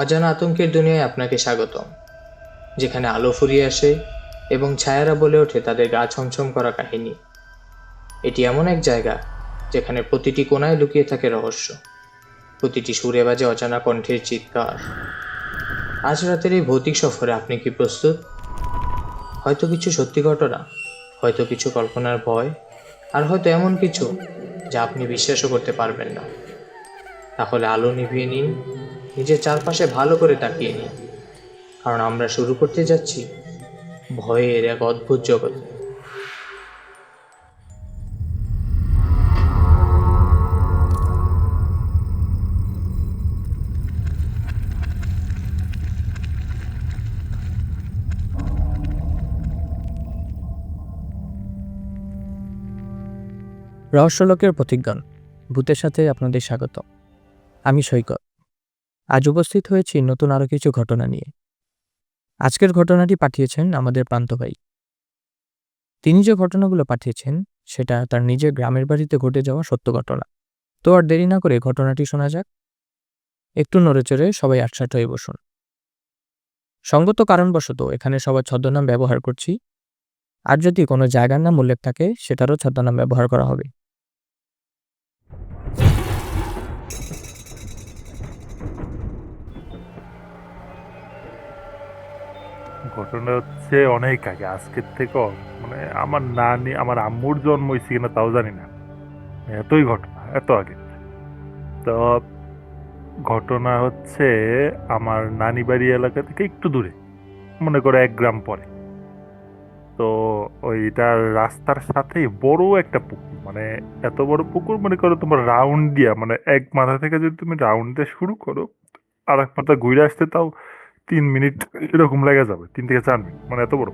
অজানা আতঙ্কের দুনিয়ায় আপনাকে স্বাগতম, যেখানে আলো ফুরিয়ে আসে এবং ছায়ারা বলে ওঠে তাদের গা ছমছম করা কাহিনী। এটি এমন এক জায়গা যেখানে প্রতিটি কোণায় লুকিয়ে থাকে রহস্য, প্রতিটি সুরে বাজে অজানা কণ্ঠের চিৎকার। আজ রাতের এই ভৌতিক সফরে আপনি কি প্রস্তুত? হয়তো কিছু সত্যি ঘটনা, হয়তো কিছু কল্পনার ভয়, আর হয়তো এমন কিছু যা আপনি বিশ্বাসও করতে পারবেন না। তাহলে আলো নিভিয়ে নিন নিজের চারপাশে ভালো করে তাকিয়ে নিই কারণ আমরা শুরু করতে যাচ্ছি ভয়ের এক অদ্ভুত জগৎ। রহস্যলোকের প্রতিজ্ঞান, ভূতের সাথে আপনাদের স্বাগত আমি সৈকত। আজ উপস্থিত হয়েছি নতুন আরও কিছু ঘটনা নিয়ে। আজকের ঘটনাটি পাঠিয়েছেন আমাদের প্রান্ত ভাই। তিনি যে ঘটনাগুলো পাঠিয়েছেন, সেটা তার নিজের গ্রামের বাড়িতে ঘটে যাওয়া সত্য ঘটনা। তো আর দেরি না করে ঘটনাটি শোনা যাক। একটু নড়েচড়ে সবাই আটসাট হয়ে বসুন। সঙ্গত কারণবশত এখানে সবার ছদ্মনাম ব্যবহার করছি। আর যদি কোনো জায়গার নাম উল্লেখ থাকে, সেটারও ছদ্মনাম ব্যবহার করা হবে। ঘটনা হচ্ছে অনেক আগে, আজকের থেকে মানে আমার নানি, আমার আম্মুর জন্ম হয়েছে কিনা তাও জানি না। এতই ঘটনা, এত আগে। তো ঘটনা হচ্ছে আমার নানি বাড়ি এলাকা থেকে একটু দূরে, মনে করো এক গ্রাম পরে। তো ওইটার রাস্তার সাথেই বড় একটা পুকুর মানে এত বড় পুকুর মনে করো তোমার রাউন্ড দিয়া মানে এক মাথা থেকে যদি তুমি রাউন্ড দিয়ে শুরু করো আর এক মাথা ঘুরে আসতে তাও তিন মিনিট এরকম লেগে যাবে, তিন থেকে চার মিনিট মানে এত বড়।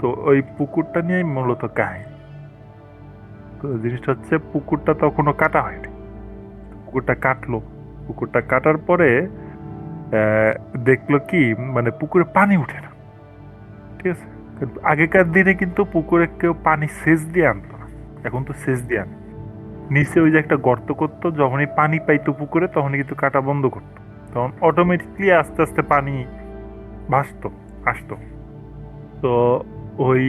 তো ওই পুকুরটা নিয়েই মূলত কাহিনী। তো জিনিসটা হচ্ছে, পুকুরটা তখনও কাটা হয়নি। পুকুরটা কাটলো। পুকুরটা কাটার পরে দেখল কি মানে পুকুরে পানি উঠে না। ঠিক আছে? আগেকার দিনে কিন্তু পুকুরে কেউ পানি সেচ দিয়ে আনতো না। এখন তো সেচ দিয়ে আনে। নিচে ওই যে একটা গর্ত করতো, যখনই পানি পাইতো পুকুরে, তখনই কিন্তু কাটা বন্ধ করতো। তখন অটোমেটিকলি আস্তে আস্তে পানি ভাসতো, আসতো। তো ওই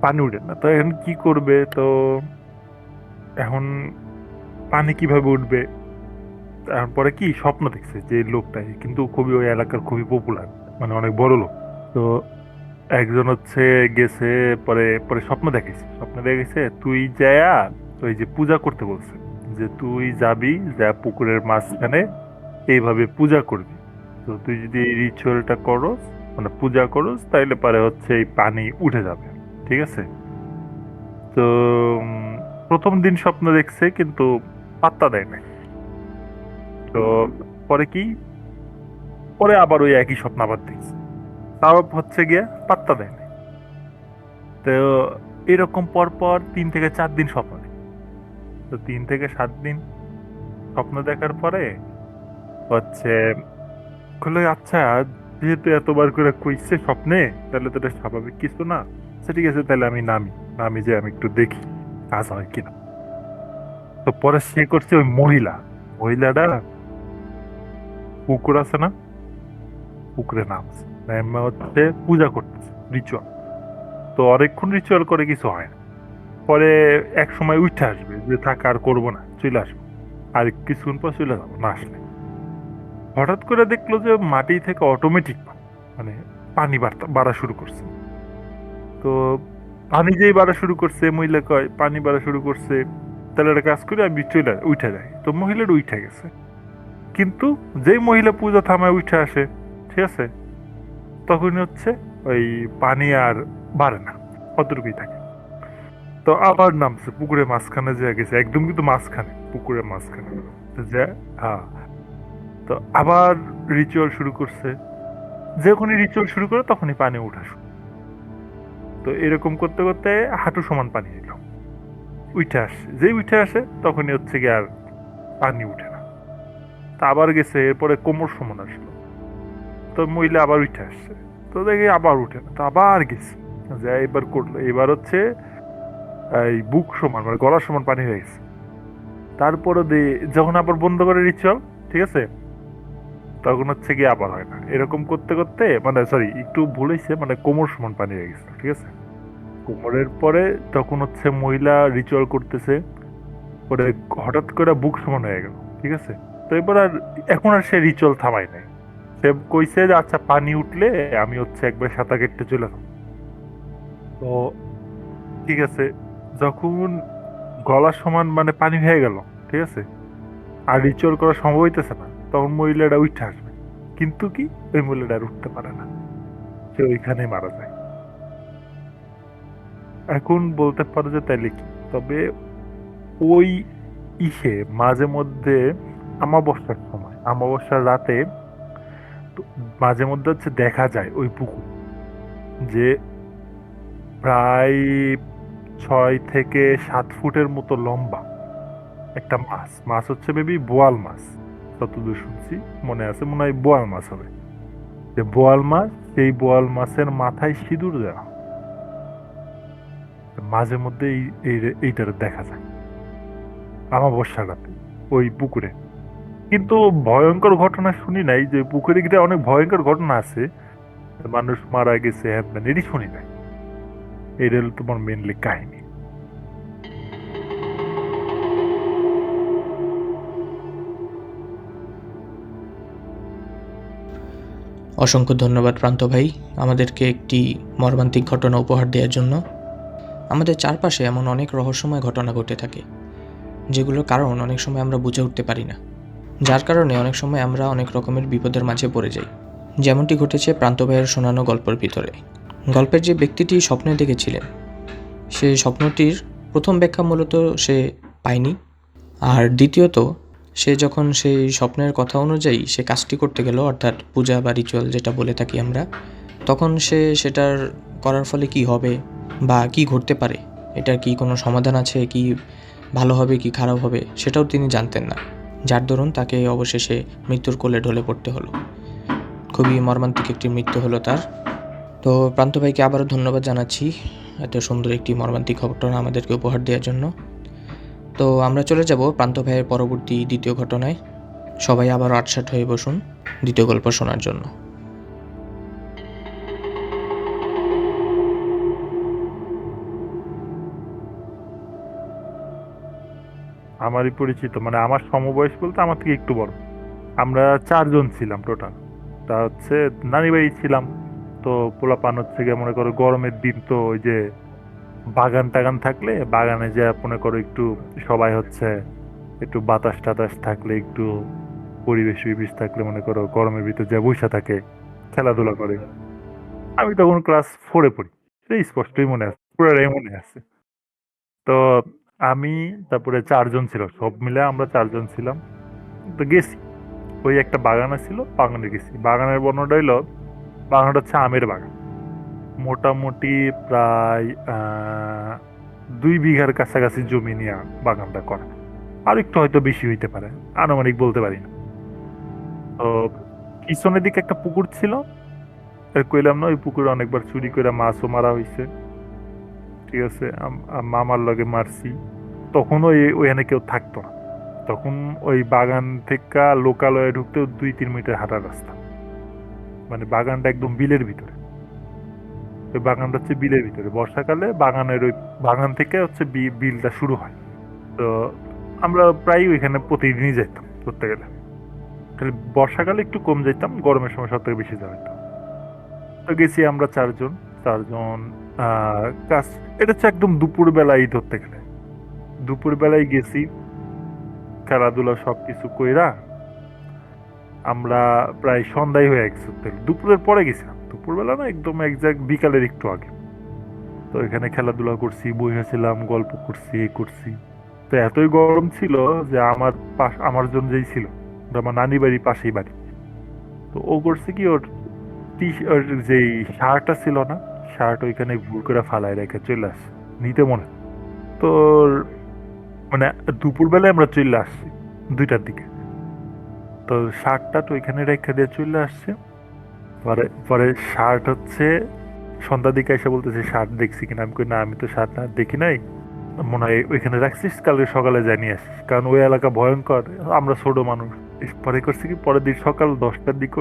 পানি উঠে না। তো এখন কি করবে? তো এখন পানি কীভাবে উঠবে? তারপরে কি স্বপ্ন দেখছে যে লোকটাই কিন্তু খুবই ওই এলাকার খুবই পপুলার মানে অনেক বড় লোক। তো একজন হচ্ছে গেছে, পরে পরে স্বপ্ন দেখেছে স্বপ্ন দেখেছে তুই যায় যায়া ওই যে পূজা করতে বলছে যে, তুই যাবি যা পুকুরের মাঝখানে এইভাবে পূজা করবি। তো তুই যদি এই রিচুয়ালটা করস মানে পূজা করস, তাইলে পরে হচ্ছে এই পানি উঠে যাবে, ঠিক আছে? তো প্রথম দিন স্বপ্ন দেখছে, কিন্তু পাত্তা দেয় নাই। তো পরে কি? পরে আবার ওই একই স্বপ্ন আবার দেখছে। তাও হচ্ছে গিয়ে পাত্তা দেয় নাই। তো এরকম পর পর তিন থেকে চার দিন স্বপ্ন তো তিন থেকে সাত দিন স্বপ্ন দেখার পরে হচ্ছে বলল আচ্ছা যেহেতু এতবার করে কইছে স্বপ্নে, তাহলে তো এটা স্বাভাবিক কিছু না। আচ্ছা ঠিক আছে, তাহলে আমি নামি। নামি যে আমি একটু দেখি, কাজ হয় কিনা। তো পরে সে করছে ওই মহিলা। মহিলাটা পুকুর আছে না? পুকুরে নামছে নেমে হচ্ছে পূজা করতেছে রিচুয়াল তো অনেকক্ষণ রিচুয়াল করে কিছু হয় না। পরে এক সময় উঠে আসবে, যে থাক, আর করব না, চলে আসব। আর কিছুক্ষণ পর চলে যাব, না আসলে। হঠাৎ করে দেখল যে মাটি থেকে অটোমেটিক মানে পানি বাড়তা, বাড়া শুরু করছে। তো পানি যেই বাড়া শুরু করছে, মহিলা কয়, পানি বাড়া শুরু করছে, তাহলে একটা কাজ করে, আমি চলে উঠে যাই। তো মহিলাটা উঠে গেছে। কিন্তু যেই মহিলা পূজা থামায় উঠে আসে, ঠিক আছে, তখনই হচ্ছে ওই পানি আর বাড়ে না, অতটুকুই থাকে। তো আবার নামছে, পুকুরের মাঝখানে যে গেছে, একদম কিন্তু মাঝখানে, পুকুরের মাঝখানে। যে হ্যাঁ তো আবার রিচুয়াল শুরু করছে। যখনই রিচুয়াল শুরু করে তখনই পানি উঠা শুরু তো এরকম করতে করতে হাঁটু সমান পানি এলো। উঠে আসে। যেই উঠে আসে তখনই হচ্ছে কি আর পানি উঠে না। তা আবার গেছে, এরপরে কোমর সমান আসলো। তো মহিলা আবার উঠে আসছে। তো দেখে আবার উঠে না। তো আবার গেছে। যা এবার করল। এবার হচ্ছে এই বুক সমান মানে গলার সমান পানি হয়ে গেছে। তারপরে যখন আবার বন্ধ করে রিচুয়াল ঠিক আছে? তখন হচ্ছে গিয়ে আবার হয় না। এরকম করতে করতে মানে সরি একটু ভুলেছে মানে কোমর সমান পানি হয়ে গেছে, ঠিক আছে? কোমরের পরে তখন হচ্ছে মহিলা রিচুয়াল করতেছে, পরে হঠাৎ করে বুক সমান হয়ে গেল, ঠিক আছে? তো এবার আর এখন আর সে রিচুয়াল থামাই নাই। সে কইছে যে আচ্ছা পানি উঠলে আমি হচ্ছে একবার সাঁতার কেটে চলে যাব। তো ঠিক আছে, যখন গলার সমান মানে পানি হয়ে গেল, ঠিক আছে? আর রিচুয়াল করা সম্ভব হইতেছে না। তখন মহিলাটা উঠে আসবে। কিন্তু কি? ওই মহিলাটা আর উঠতে পারে না। সে ওইখানে মারা যায়। এখন বলতে পারো যে তাইলে কি? তবে ওই ইসে মাঝে মধ্যে আমাবস্যার সময় আমাবস্যার রাতে মাঝে মধ্যে হচ্ছে দেখা যায় ওই পুকুর যে প্রায় ছয় থেকে সাত ফুটের মতো লম্বা একটা মাছ। মাছ হচ্ছে মেবি বোয়াল মাছ। যতদূর শুনছি, মনে আছে, মনে হয় বোয়াল মাছ হবে। যে বোয়াল মাছ, সেই বোয়াল মাছের মাথায় সিঁদুর দেওয়া মাঝে মধ্যে এই, এই- এইটার দেখা যায়। আমাবস্যা রাতে ওই পুকুরে। কিন্তু ভয়ঙ্কর ঘটনা শুনি নাই, যে পুকুরে গিয়ে অনেক ভয়ঙ্কর ঘটনা আছে। মানুষ মারা গেছে, হ্যান এটি শুনি নাই। এটা হলো তোমার মেনলি কাহিনী। অসংখ্য ধন্যবাদ প্রান্ত ভাই আমাদেরকে একটি মর্মান্তিক ঘটনা উপহার দেওয়ার জন্য। আমাদের চারপাশে এমন অনেক রহস্যময় ঘটনা ঘটে থাকে, যেগুলোর কারণ অনেক সময় আমরা বুঝে উঠতে পারি না। যার কারণে অনেক সময় আমরা অনেক রকমের বিপদের মাঝে পড়ে যাই। যেমনটি ঘটেছে প্রান্ত ভাইয়ের শোনানো গল্পের ভিতরে। গল্পের যে ব্যক্তিটি স্বপ্নে দেখেছিলেন, সেই স্বপ্নটির প্রথম ব্যাখ্যা মূলত সে পায়নি। আর দ্বিতীয়ত সে যখন সেই স্বপ্নের কথা অনুযায়ী সে কাজটি করতে গেল, অর্থাৎ পূজা বা রিচুয়াল যেটা বলে থাকি আমরা, তখন সে সেটার করার ফলে কি হবে বা কি ঘটতে পারে? এটার কি কোনো সমাধান আছে? কি ভালো হবে, কি খারাপ হবে? সেটাও তিনি জানতেন না। যার দরুন তাকে অবশেষে মৃত্যুর কোলে ঢলে পড়তে হলো। খুবই মর্মান্তিক একটি মৃত্যু হলো তার। তো প্রান্ত ভাইকে আবারও ধন্যবাদ জানাচ্ছি এত সুন্দর একটি মর্মান্তিক ঘটনা আমাদেরকে উপহার দেওয়ার জন্য। তো আমরা চলে যাব প্রান্ত ভাইয়ের পরবর্তী দ্বিতীয় ঘটনায়। সবাই আবার আটসাট হয়ে বসুন দ্বিতীয় গল্প শোনার জন্য। আমারই পরিচিত মানে আমার সমবয়স বলতে আমার থেকে একটু বড়। আমরা চারজন ছিলাম টোটাল তা হচ্ছে নানি বাড়ি ছিলাম, তো পোলাপান হচ্ছে গিয়ে মনে করো গরমের দিন তো ওই যে বাগান টাগান থাকলে, বাগানে যে মনে করো একটু সবাই হচ্ছে একটু বাতাস টাতাস থাকলে, একটু পরিবেশ বিবেশ থাকলে মনে করো গরমের ভিতরে যে বৈশা থাকে, খেলাধুলা করে। আমি তখন ক্লাস ফোরে পড়ি। সেই স্পষ্টই মনে আছে, পুরোটাই মনে আছে। তো আমি, তারপরে চারজন ছিল, সব মিলে আমরা চারজন ছিলাম। তো গেছি। ওই একটা বাগান ছিল বাগানে গেছি। বাগানের বর্ণটা হইল, বাগানটা হচ্ছে আমের বাগান। মোটামুটি প্রায় দুই বিঘার কাছাকাছি জমি নিয়ে বাগানটা করা। আর একটু হয়তো বেশি হইতে পারে, আনুমানিক বলতে পারি না। তো পিছনের দিকে একটা পুকুর ছিল কইলাম না, ওই পুকুরে অনেকবার চুরি করে মাছও মারা হয়েছে ঠিক আছে মামার লগে মারছি। তখন ওই ওইখানে কেউ থাকতো না। তখন ওই বাগান থেকে লোকালয়ে ঢুকতেও দুই তিন মিটার হাঁটার রাস্তা। মানে বাগানটা একদম বিলের ভিতরে। ওই বাগানটা হচ্ছে বিলের ভিতরে। বর্ষাকালে বাগানের ওই বাগান থেকে হচ্ছে বিলটা শুরু হয়। তো আমরা প্রায় ওইখানে প্রতিদিনই যেতাম করতে গেলে। খালি বর্ষাকালে একটু কম যেতাম, গরমের সময় সব থেকে বেশি হতো। তো গেছি আমরা চারজন। চারজন কাজ, এটা হচ্ছে একদম দুপুর বেলায় ধরতে গেলে। দুপুর বেলায় গেছি, খেলাধুলা সব কিছু কইরা আমরা প্রায় সন্ধ্যায় হয়ে গেছে দুপুরের পরে গেছিলাম। দুপুরবেলা না একদম একজাক্ট বিকালের একটু আগে। তো এখানে খেলাধুলা করছি, বই বসেছিলাম গল্প করছি করছি। তো এতই গরম ছিল যে আমার পাশ, আমার জন্য যেই ছিল আমার নানি বাড়ির পাশেই বাড়ি। তো ও করছে কি, ওর টি যেই শার্টটা ছিল না, শার্ট ওইখানে ভুল করে ফালায় রেখে চলে আসছে। নিতে মনে তোর মানে দুপুরবেলায় আমরা চলে আসছি দুইটার দিকে। তো শার্টটা তো ওইখানে রেখে দিয়ে চলে আসছে। পরে পরে শার্ট হচ্ছে সন্ধ্যার দিকে এসে বলতেছে, শার্ট দেখছি কিনা? আমি কই, না, আমি তো শার্ট না, দেখি নাই। মনে হয়, ওইখানে রাখছিস? কালকে সকালে জানিয়ে আসিস। কারণ ওই এলাকা ভয়ঙ্কর, আমরা ছোট মানুষ। পরে করছি কি, পরের দিন সকাল দশটার দিকে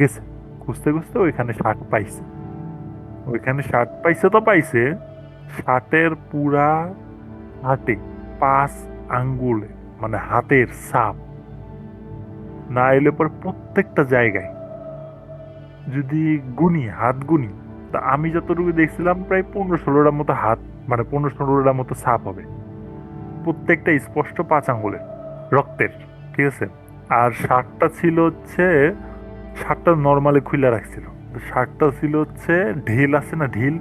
গেছে। খুঁজতে খুঁজতে ওইখানে শার্ট পাইছে। ওইখানে শার্ট পাইছে তো পাইছে, শার্টের পুরা হাতে পাঁচ আঙ্গুলে মানে হাতের সাপ না এলে পর প্রত্যেকটা জায়গায় যদি গুনি হাত গুনি তা আমি যতটুকু দেখছিলাম প্রায় পনেরো ষোলোটার মতো হাত মানে পনেরো ষোলোটার মতো ছাপ হবে। প্রত্যেকটা স্পষ্ট পাঁচ আঙ্গুলের রক্তের, ঠিক আছে? আর শার্টটা ছিল হচ্ছে শার্টটা নর্মালি খুলে রাখছিল। শার্টটা ছিল হচ্ছে ঢিল আছে না ঢিল?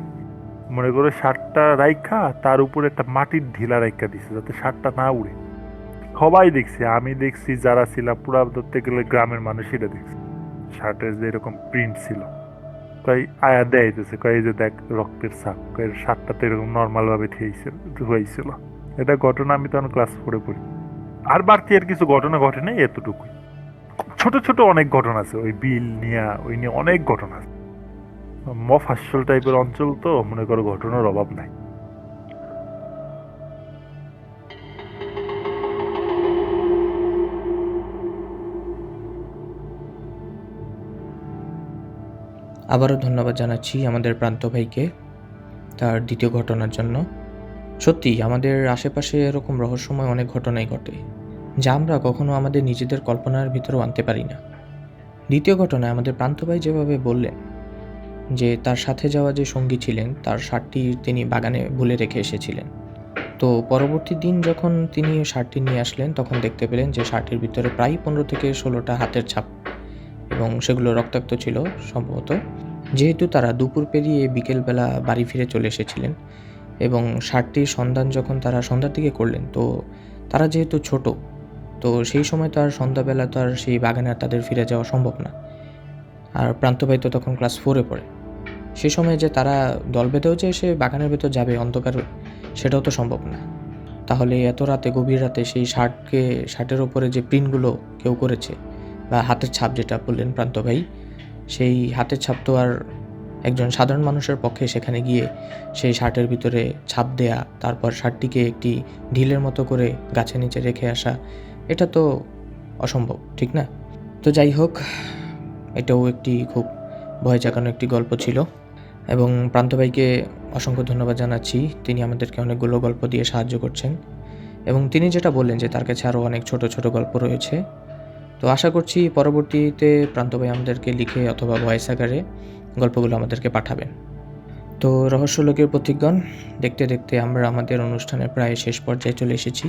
মনে করে শার্টটা রাইখা, তার উপরে একটা মাটির ঢিলা রাইখা দিছে যাতে শার্টটা না উড়ে। সবাই দেখছি, আমি দেখছি, যারা ছিল, পুরা ধরতে গেলে গ্রামের মানুষ এটা দেখছি। শার্টের যে এরকম প্রিন্ট ছিল কই আয়া দেয়াইতেছে কই এই যে দেখ রক্তের ছাপ কই শার্টটা তো এরকম নর্মাল ভাবে থিয়েছিল হয়েছিল এটা ঘটনা আমি তখন ক্লাস ফোরে পড়ি। আর বাড়তি আর কিছু ঘটনা ঘটে নাই এতটুকুই। ছোট ছোট অনেক ঘটনা আছে, ওই বিল নিয়ে, ওই নিয়ে অনেক ঘটনা আছে। মফ মফাসল টাইপের অঞ্চল তো, মনে করো ঘটনার অভাব নাই। আবারও ধন্যবাদ জানাচ্ছি আমাদের প্রান্ত ভাইকে তার দ্বিতীয় ঘটনার জন্য। সত্যি, আমাদের আশেপাশে এরকম রহস্যময় অনেক ঘটনাই ঘটে, যা আমরা কখনো আমাদের নিজেদের কল্পনার ভিতরেও আনতে পারি না। দ্বিতীয় ঘটনায় আমাদের প্রান্ত ভাই যেভাবে বললেন যে তার সাথে যাওয়া যে সঙ্গী ছিলেন, তার শার্টটি তিনি বাগানে ভুলে রেখে এসেছিলেন। তো পরবর্তী দিন যখন তিনি শার্টটি নিয়ে আসলেন, তখন দেখতে পেলেন যে শার্টের ভিতরে প্রায় পনেরো থেকে ষোলোটা হাতের ছাপ এবং সেগুলো রক্তাক্ত ছিল সম্ভবত। যেহেতু তারা দুপুর পেরিয়ে বিকেলবেলা বাড়ি ফিরে চলে এসেছিলেন এবং শার্টটির সন্ধান যখন তারা সন্ধ্যার দিকে করলেন, তো তারা যেহেতু ছোট, তো সেই সময় তো আর সন্ধ্যাবেলা তো আর সেই বাগানে আর তাদের ফিরে যাওয়া সম্ভব না। আর প্রান্তভাই তো তখন ক্লাস ফোরে পড়ে। সে সময় যে তারা দল বেঁধেও যে সে বাগানের ভেতর যাবে অন্ধকার, সেটাও তো সম্ভব না। তাহলে এত রাতে, গভীর রাতে সেই শার্টকে শার্টের ওপরে যে প্রিন্টগুলো কেউ করেছে বা হাতের ছাপ যেটা বললেন প্রান্ত ভাই, সেই হাতের ছাপ তো আর একজন সাধারণ মানুষের পক্ষে সেখানে গিয়ে সেই শার্টের ভিতরে ছাপ দেয়া, তারপর শার্টটিকে একটি ঢিলের মতো করে গাছের নিচে রেখে আসা, এটা তো অসম্ভব, ঠিক না? তো যাই হোক, এটাও একটি খুব ভয় জাগানো একটি গল্প ছিল এবং প্রান্ত ভাইকে অসংখ্য ধন্যবাদ জানাচ্ছি, তিনি আমাদেরকে অনেকগুলো গল্প দিয়ে সাহায্য করছেন এবং তিনি যেটা বললেন যে তার কাছে আরও অনেক ছোট ছোট গল্প রয়েছে তো আশা করছি পরবর্তীতে প্রান্ত ভাই আমাদেরকে লিখে অথবা ভয়েস আকারে গল্পগুলো আমাদেরকে পাঠাবেন তো রহস্য লোকের প্রতিজ্ঞান, দেখতে দেখতে আমরা আমাদের অনুষ্ঠানে প্রায় শেষ পর্যায়ে চলে এসেছি।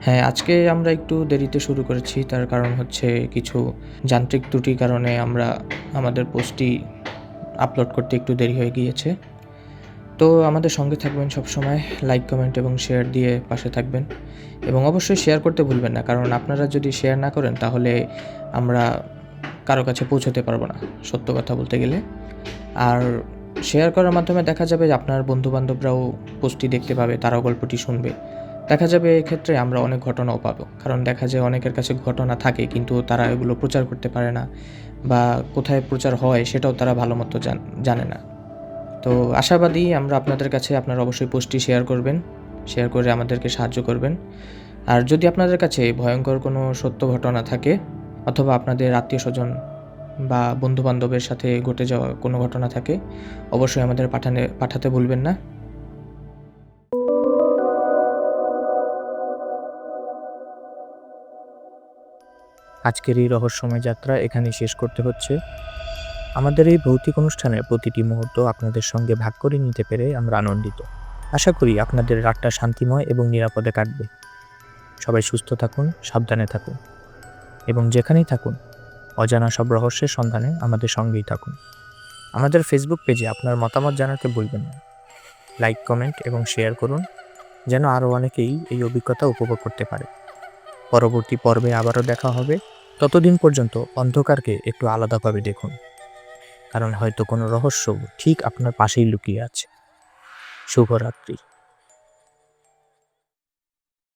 হ্যাঁ আজকে আমরা একটু দেরিতে শুরু করেছি, তার কারণ হচ্ছে কিছু যান্ত্রিক ত্রুটির কারণে আমরা আমাদের পোস্টটি আপলোড করতে একটু দেরি হয়ে গিয়েছে। তো আমাদের সঙ্গে থাকবেন সব সময় লাইক কমেন্ট এবং শেয়ার দিয়ে পাশে থাকবেন। এবং অবশ্যই শেয়ার করতে ভুলবেন না, কারণ আপনারা যদি শেয়ার না করেন তাহলে আমরা কারও কাছে পৌঁছতে পারব না, সত্য কথা বলতে গেলে। আর শেয়ার করার মাধ্যমে দেখা যাবে আপনার বন্ধুবান্ধবরাও পোস্টটি দেখতে পাবে, তারাও গল্পটি শুনবে। দেখা যাবে এক্ষেত্রে আমরা অনেক ঘটনাও পাবো, কারণ দেখা যায় অনেকের কাছে ঘটনা থাকে কিন্তু তারা এগুলো প্রচার করতে পারে না বা কোথায় প্রচার হয় সেটাও তারা ভালো মতো জানে না। তো আশাবাদী আমরা আপনাদের কাছে আপনারা অবশ্যই পোস্টটি শেয়ার করবেন, শেয়ার করে আমাদেরকে সাহায্য করবেন। আর যদি আপনাদের কাছে ভয়ঙ্কর কোনো সত্য ঘটনা থাকে, অথবা আপনাদের আত্মীয় স্বজন বা বন্ধু বান্ধবের সাথে ঘটে যাওয়া কোনো ঘটনা থাকে, অবশ্যই আমাদের পাঠানে, পাঠাতে ভুলবেন না। আজকের এই রহস্যময় যাত্রা এখানেই শেষ করতে হচ্ছে। আমাদের এই ভৌতিক অনুষ্ঠানের প্রতিটি মুহূর্ত আপনাদের সঙ্গে ভাগ করে নিতে পেরে আমরা আনন্দিত। আশা করি আপনাদের রাতটা শান্তিময় এবং নিরাপদে কাটবে। সবাই সুস্থ থাকুন, সাবধানে থাকুন এবং যেখানেই থাকুন, অজানা সব রহস্যের সন্ধানে আমাদের সঙ্গেই থাকুন। আমাদের ফেসবুক পেজে আপনার মতামত জানাতে ভুলবেন না। লাইক কমেন্ট এবং শেয়ার করুন, যেন আরও অনেকেই এই অভিজ্ঞতা উপভোগ করতে পারে। পরবর্তী পর্বে আবারও দেখা হবে। ততদিন পর্যন্ত অন্ধকারকে একটু আলাদাভাবে দেখুন। কারণ হয়তো কোনো রহস্য ঠিক আপনার পাশেই লুকিয়ে আছে। শুভরাত্রি।